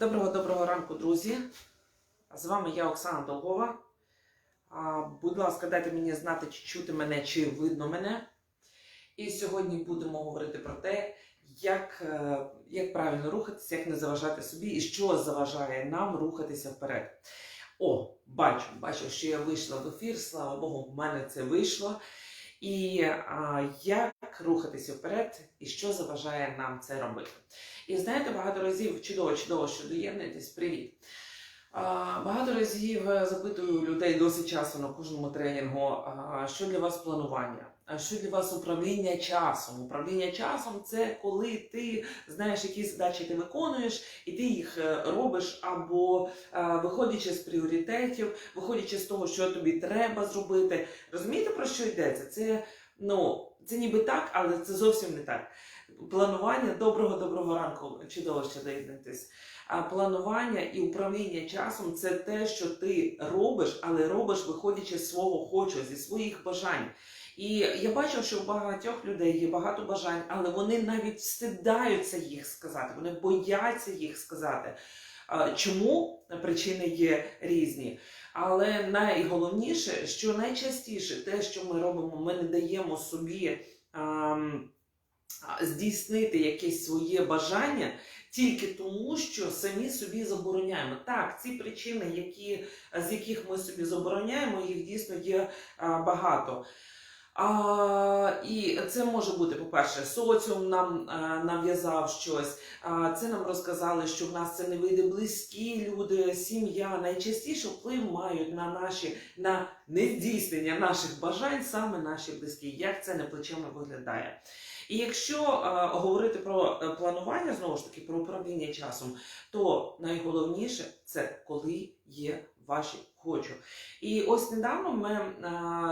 Доброго доброго ранку, друзі. З вами я, Оксана Долгова. Будь ласка, дайте мені знати, чи чути мене, чи видно мене. І сьогодні будемо говорити про те, як, е, як правильно рухатися, як не заважати собі і що заважає нам рухатися вперед. О, бачу, бачу, що я вийшла в ефір. Слава Богу, в мене це вийшло. І а, як рухатися вперед, і що заважає нам це робити. І знаєте, багато разів чудово, чудово, що доєднуєтесь. Привіт. А, Багато разів е, запитую людей досить часто на кожному тренінгу, а, що для вас планування, що для вас управління часом. Управління часом це коли ти знаєш, які задачі ти виконуєш, і ти їх е, робиш або е, виходячи з пріоритетів, виходячи з того, що тобі треба зробити. Розумієте, про що йдеться? Це ну, це ніби так, але це зовсім не так. Планування доброго доброго ранку, чудово, що доєднатись. А планування і управління часом це те, що ти робиш, але робиш, виходячи з свого хочу, зі своїх бажань. І я бачу, що у багатьох людей є багато бажань, але вони навіть встидаються їх сказати, вони бояться їх сказати. Чому причини є різні? Але найголовніше, що найчастіше те, що ми робимо, ми не даємо собі а, здійснити якесь своє бажання тільки тому, що самі собі забороняємо. Так, ці причини, які, з яких ми собі забороняємо, їх дійсно є а, багато. А, і це може бути, по-перше, соціум нам а, нав'язав щось. А, це нам розказали, що в нас це не вийде близькі люди, сім'я. Найчастіше вплив мають на наші на нездійснення наших бажань саме наші близькі. Як це неплечемно виглядає? І якщо е, говорити про е, планування, знову ж таки, про управління часом, то найголовніше це коли є ваші хочу. І ось недавно ми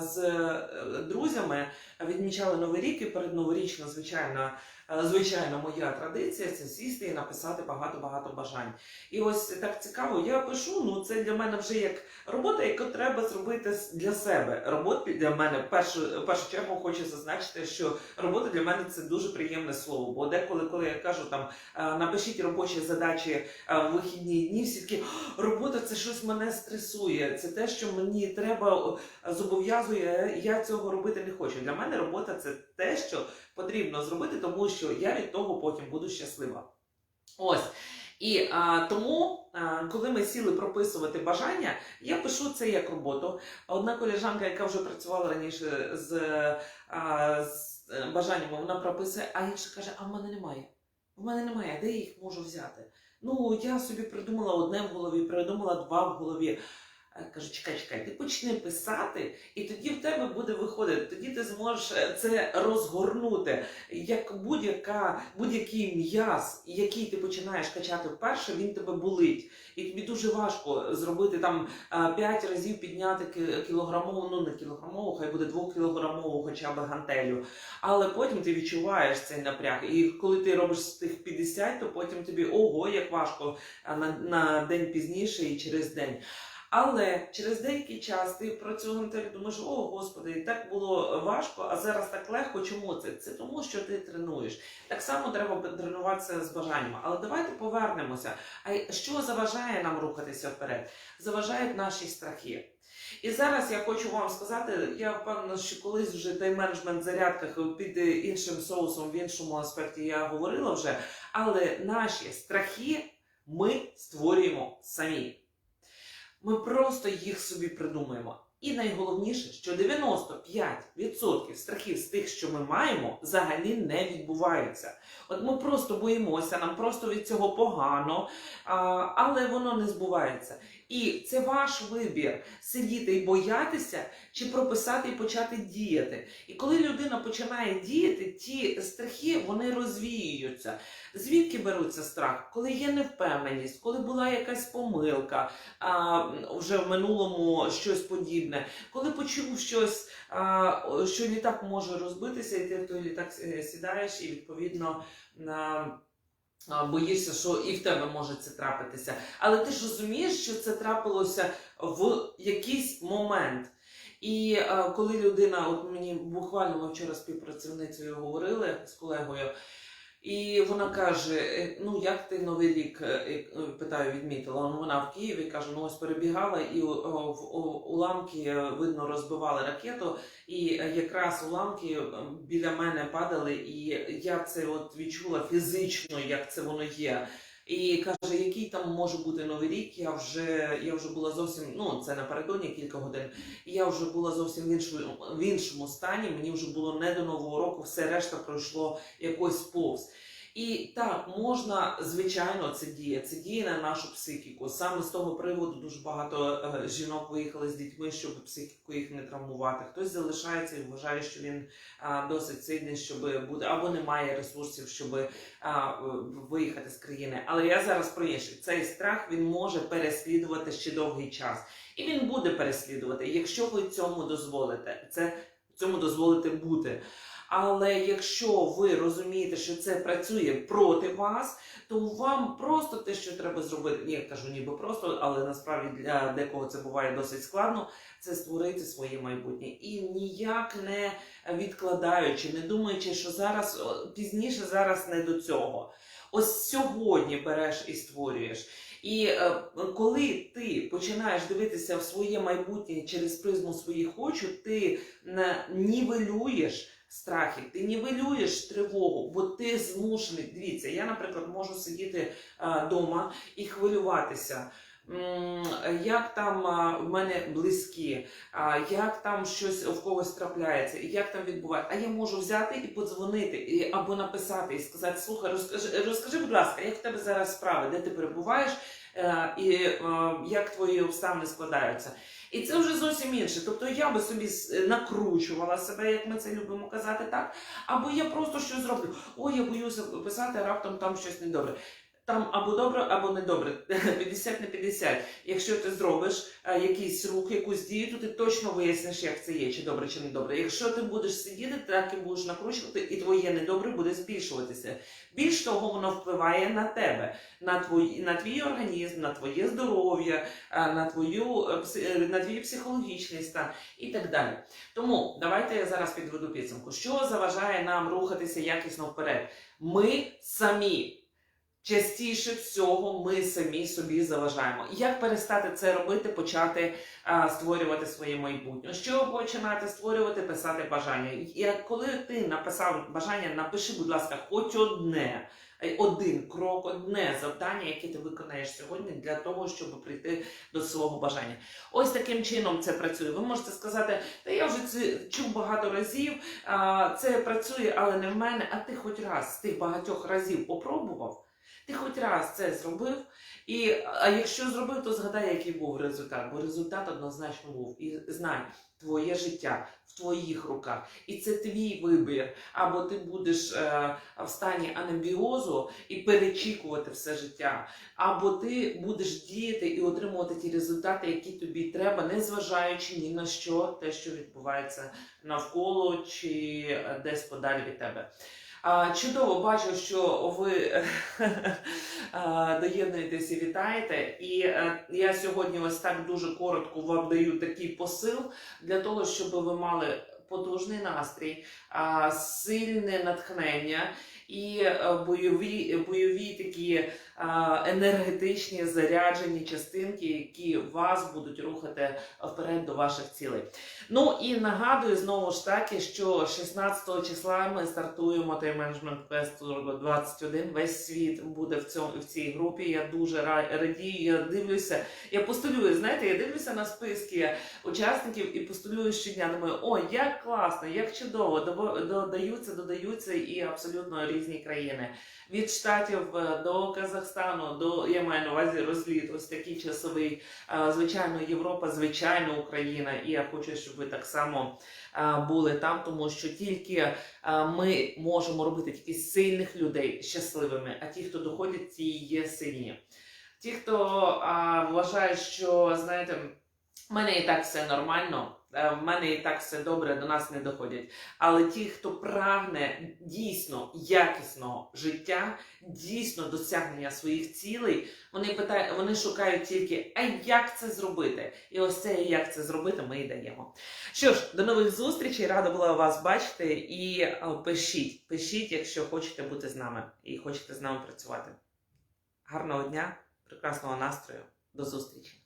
з е, друзями відмічали Новий рік і перед новорічно, звичайно, е, звичайно, моя традиція це сісти і написати багато-багато бажань. І ось так цікаво, я пишу, ну це для мене вже як робота, яку треба зробити для себе. Робота для мене першу, першу чергу хочу зазначити, що робота для мене це дуже приємне слово. Бо деколи, коли я кажу там е, напишіть робочі задачі в вихідні дні, всі такі робота це щось мене стресує. Це те, що мені треба зобов'язує. Я цього робити не хочу. Для мене робота це те, що потрібно зробити, тому що я від того потім буду щаслива. Ось. І а, тому, а, коли ми сіли прописувати бажання, я пишу це як роботу. Одна колежанка, яка вже працювала раніше з, а, з е, бажаннями, вона прописує, а інша каже: а в мене немає. В мене немає, де я їх можу взяти? Ну, я собі придумала одне в голові, придумала два в голові. Е, Кажу, чекай, чекай, ти почни писати, і тоді в тебе буде виходити. Тоді ти зможеш е, це розгорнути. Як будь-яка, будь-який м'яз, який ти починаєш качати вперше, він тебе болить. І тобі дуже важко зробити там 5 разів підняти кілограмову, ну не кілограмову, хай буде двохкілограмову хоча б гантелю. Але потім ти відчуваєш цей напряг. І коли ти робиш з тих 50, то потім тобі ого, як важко на, на день пізніше і через день. Але через деякий час ти про цю гантель думаєш, о господи, так було важко, а зараз так легко. Чому це? Це тому, що ти тренуєш. Так само треба тренуватися з бажаннями. Але давайте повернемося. А що заважає нам рухатися вперед? Заважають наші страхи. І зараз я хочу вам сказати, я впевнена, що колись вже тайм-менеджмент зарядках під іншим соусом, в іншому аспекті я говорила вже, але наші страхи ми створюємо самі. Ми просто їх собі придумаємо. І найголовніше, що 95% страхів з тих, що ми маємо, взагалі не відбуваються. От ми просто боїмося, нам просто від цього погано, але воно не збувається. І це ваш вибір сидіти і боятися, чи прописати і почати діяти. І коли людина починає діяти, ті страхи вони розвіюються. Звідки беруться страх? Коли є невпевненість, коли була якась помилка, а, вже в минулому щось подібне, коли почув щось, а, що літак може розбитися, і ти в той літак е, сідаєш, і відповідно. а, а, Боїшся, що і в тебе може це трапитися. Але ти ж розумієш, що це трапилося в якийсь момент. І е, коли людина, от мені буквально вчора співпрацівницею говорили з колегою, І вона каже: «Е, Ну, як ти новий рік е, е, питаю, відмітила. Ну, Вона в Києві каже: ну ось перебігала, і в- уламки видно розбивали ракету, і якраз уламки біля мене падали, і я це от відчула фізично, як це воно є. І каже, який там може бути новий рік? Я вже я вже була зовсім ну це напередодні кілька годин. Я вже була зовсім в іншому в іншому стані. Мені вже було не до нового року, все решта пройшло якось повз. І так, можна, звичайно, це діє. Це діє на нашу психіку. Саме з того приводу дуже багато е, жінок виїхали з дітьми, щоб психіку їх не травмувати. Хтось залишається і вважає, що він досить сильний, щоб бути, або не має ресурсів, щоб виїхати з країни. Але я зараз про інше. Цей страх він може переслідувати ще довгий час. І він буде переслідувати, якщо ви цьому дозволите. Це цьому дозволите бути. Але якщо ви розумієте, що це працює проти вас, то вам просто те, що треба зробити, ні, я кажу, ніби просто, але насправді для декого це буває досить складно, це створити своє майбутнє. І ніяк не відкладаючи, не думаючи, що зараз пізніше зараз не до цього. Ось сьогодні береш і створюєш. І е, коли ти починаєш дивитися в своє майбутнє через призму своїх очей, ти не нівелюєш страхи, ти нівелюєш тривогу, бо ти змушений. Дивіться, я, наприклад, можу сидіти вдома і хвилюватися. Як там в мене близькі, як там щось в когось трапляється, як там відбувається. А я можу взяти і подзвонити, або написати і сказати: слухай, розкажи, розкажи, будь ласка, як в тебе зараз справи, де ти перебуваєш, е, і е, як твої обставини складаються. І це вже зовсім інше. Тобто я би собі накручувала себе, як ми це любимо казати, так? Або я просто щось зроблю. Ой, я боюся писати, раптом там щось недобре. Там або добре, або недобре. 50 на 50. Якщо ти зробиш е, якийсь рух, якусь дію, то ти точно виясниш, як це є, чи добре, чи недобре. Якщо ти будеш сидіти, так і будеш накручувати, і твоє недобре буде збільшуватися. Більш того, воно впливає на тебе, на твій, на твій організм, на твоє здоров'я, е, на твою е, на твій психологічний стан і так далі. Тому давайте я зараз підведу підсумку. Що заважає нам рухатися якісно вперед? Ми самі. Частіше всього ми самі собі заважаємо. Як перестати це робити, почати а, створювати своє майбутнє? Що починати створювати, писати бажання? І коли ти написав бажання, напиши, будь ласка, хоч одне, е, один крок, одне завдання, яке ти виконаєш сьогодні для того, щоб прийти до свого бажання. Ось таким чином це працює. Ви можете сказати, та я вже це чув багато разів, це працює, але не в мене. А ти хоч раз з тих багатьох разів попробував. Ти хоч раз це зробив, і а якщо зробив, то згадай, який був результат. Бо результат однозначно був. І знай, твоє життя в твоїх руках, і це твій вибір. Або ти будеш е, в стані анабіозу і перечікувати все життя, або ти будеш діяти і отримувати ті результати, які тобі треба, не зважаючи ні на що, те, що відбувається навколо чи е, десь подалі від тебе. Чудово бачу, що ви доєднуєтеся і вітаєте. І е, я сьогодні ось так дуже коротко вам даю такий посил для того, щоб ви мали потужний настрій, сильне натхнення і е, бойові, бойові такі енергетичні заряджені частинки, які вас будуть рухати вперед до ваших цілей. Ну і нагадую знову ж таки, що 16 числа ми стартуємо Time Management Quest 21. Весь світ буде в цьому в цій групі. Я дуже радію. Я дивлюся. Я постулюю. Знаєте, я дивлюся на списки учасників і постулюю щодня. Думаю, ой, як класно, як чудово, додаються, додаються і абсолютно різні країни. Від штатів е, до Казахстану, до я маю на увазі розліт, ось такий часовий. Звичайно, Європа, звичайно, Україна. І я хочу, щоб ви так само були там, тому що тільки ми можемо робити тільки сильних людей щасливими, а ті, хто доходять, ті є сильні. Ті, хто вважає, що знаєте, в мене і так все нормально. Е, В мене і так все добре, до нас не доходять. Але ті, хто прагне дійсно якісного життя, дійсно досягнення своїх цілей, вони питають, вони шукають тільки, а як це зробити? І ось це як це зробити, ми і даємо. Що ж, до нових зустрічей, рада була вас бачити. І е, пишіть, пишіть, якщо хочете бути з нами і хочете з нами працювати. Гарного дня, прекрасного настрою, до зустрічі!